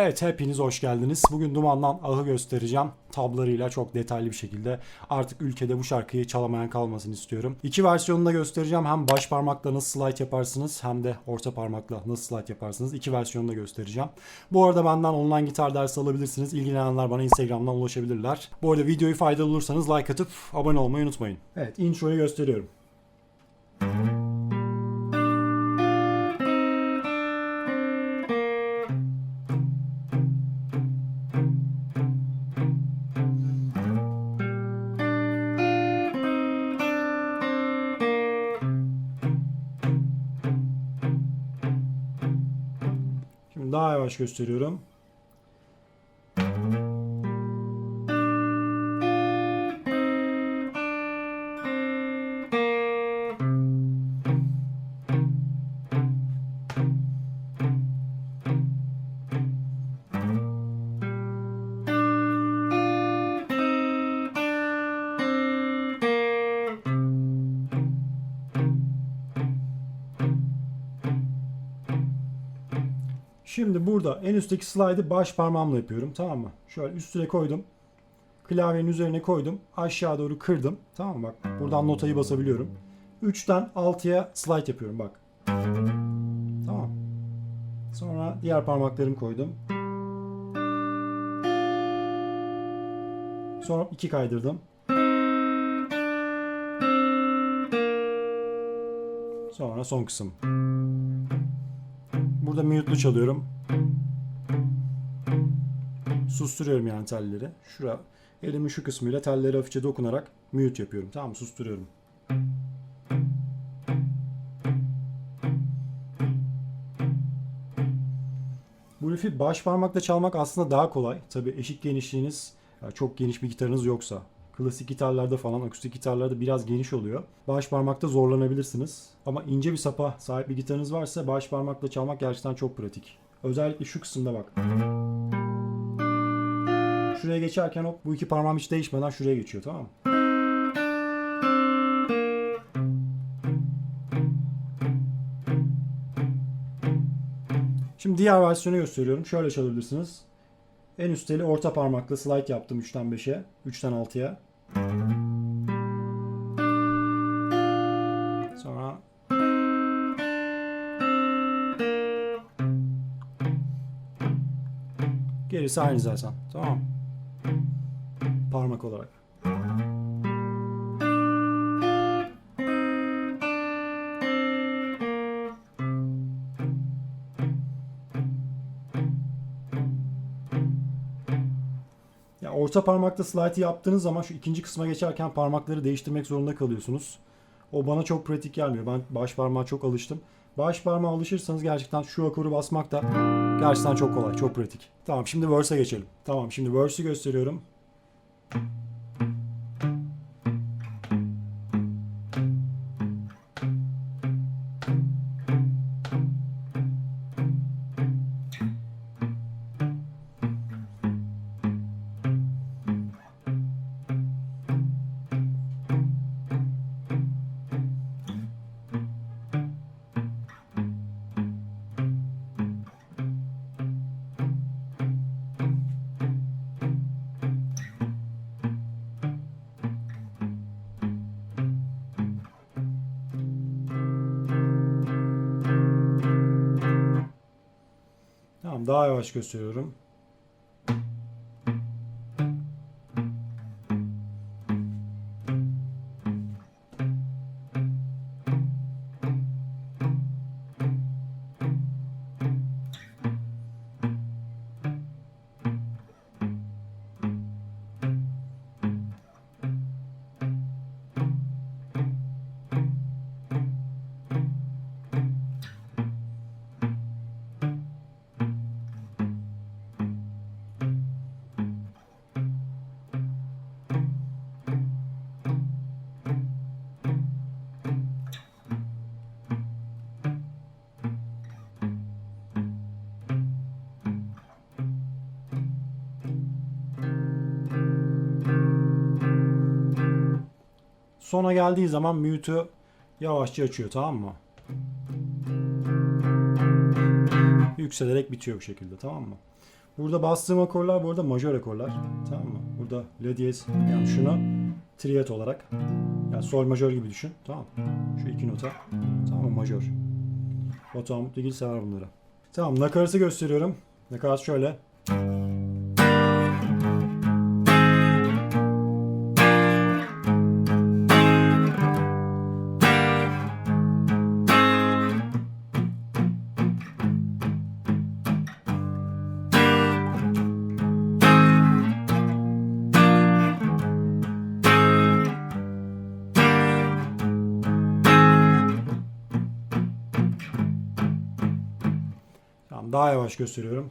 Evet hepiniz hoş geldiniz. Bugün Duman'dan ahı göstereceğim. Tablarıyla çok detaylı bir şekilde. Artık ülkede bu şarkıyı çalamayan kalmasını istiyorum. İki versiyonunu da göstereceğim. Hem baş parmakla nasıl slide yaparsınız hem de orta parmakla nasıl slide yaparsınız. İki versiyonunu da göstereceğim. Bu arada benden online gitar dersi alabilirsiniz. İlgilenenler bana Instagram'dan ulaşabilirler. Bu arada videoyu faydalı bulursanız like atıp abone olmayı unutmayın. Evet introyu gösteriyorum. Yavaş gösteriyorum. Şimdi burada en üstteki slide'ı baş parmağımla yapıyorum tamam mı? Şöyle üstüne koydum. Klavyenin üzerine koydum. Aşağı doğru kırdım. Tamam mı? Bak buradan notayı basabiliyorum. 3'ten 6'ya slide yapıyorum bak. Tamam. Sonra diğer parmaklarımı koydum. Sonra 2 kaydırdım. Sonra son kısım. Burada mute'lu çalıyorum. Susturuyorum yani telleri. Şura elimin şu kısmıyla telleri hafifçe dokunarak mute yapıyorum. Tamam? Susturuyorum. Bu riff'i baş parmakla çalmak aslında daha kolay. Tabi eşik genişliğiniz çok geniş bir gitarınız yoksa. Klasik gitarlarda falan, akustik gitarlarda biraz geniş oluyor. Baş parmakta zorlanabilirsiniz. Ama ince bir sapa sahip bir gitarınız varsa baş parmakla çalmak gerçekten çok pratik. Özellikle şu kısımda bak. Şuraya geçerken hop bu iki parmağım hiç değişmeden şuraya geçiyor tamam mı? Şimdi diğer versiyonu gösteriyorum. Şöyle çalabilirsiniz. En üst teli orta parmakla slide yaptım 3'ten 5'e, 3'ten 6'ya. Sonra gerisi aynı zaten. Tamam. Parmak olarak. Orta parmakta slide yaptığınız zaman şu ikinci kısma geçerken parmakları değiştirmek zorunda kalıyorsunuz. O bana çok pratik gelmiyor. Ben baş parmağa çok alıştım. Baş parmağa alışırsanız gerçekten şu akoru basmak da gerçekten çok kolay, çok pratik. Tamam şimdi verse'e geçelim. Tamam şimdi verse'ü gösteriyorum. Daha yavaş gösteriyorum. Sona geldiği zaman mute'u yavaşça açıyor tamam mı? Yükselerek bitiyor bu şekilde tamam mı? Burada bastığım akorlar bu arada majör akorlar. Tamam mı? Burada la diyez yani şunu triyet olarak yani sol majör gibi düşün. Tamam? Şu iki nota. Tamam mı? Majör. Batuhan Mutluгil sever bunları. Tamam nakaratı gösteriyorum. Nakarat şöyle. Daha yavaş gösteriyorum.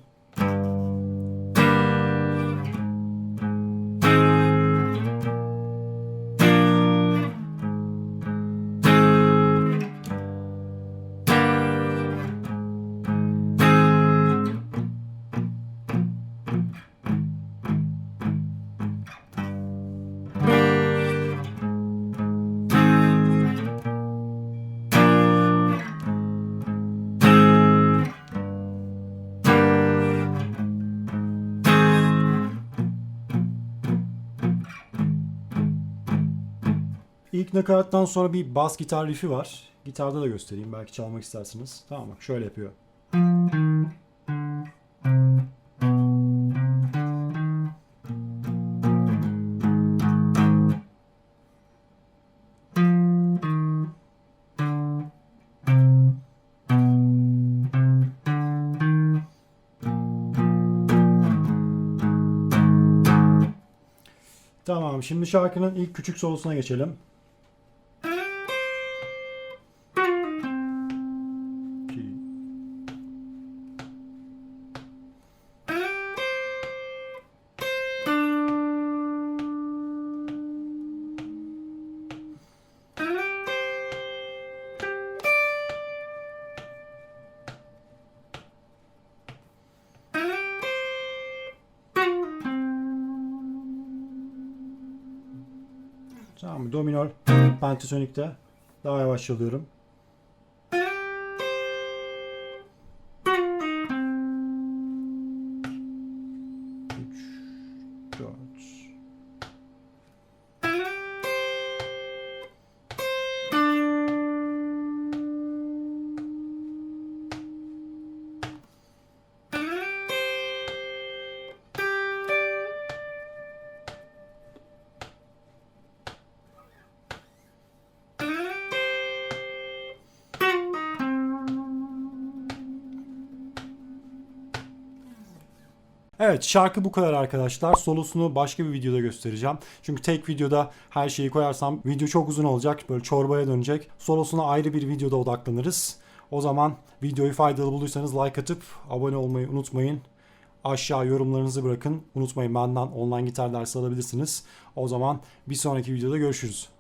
İlk nakarattan sonra bir bas gitar riff'i var. Gitarda da göstereyim belki çalmak istersiniz. Tamam bak şöyle yapıyor. Tamam şimdi şarkının ilk küçük solosuna geçelim. Tamam mı? Do minor pentatonikte daha yavaş çalıyorum. Üç, dört. Evet şarkı bu kadar arkadaşlar. Solosunu başka bir videoda göstereceğim. Çünkü tek videoda her şeyi koyarsam video çok uzun olacak. Böyle çorbaya dönecek. Solosuna ayrı bir videoda odaklanırız. O zaman videoyu faydalı bulduysanız like atıp abone olmayı unutmayın. Aşağı yorumlarınızı bırakın. Unutmayın benden online gitar dersi alabilirsiniz. O zaman bir sonraki videoda görüşürüz.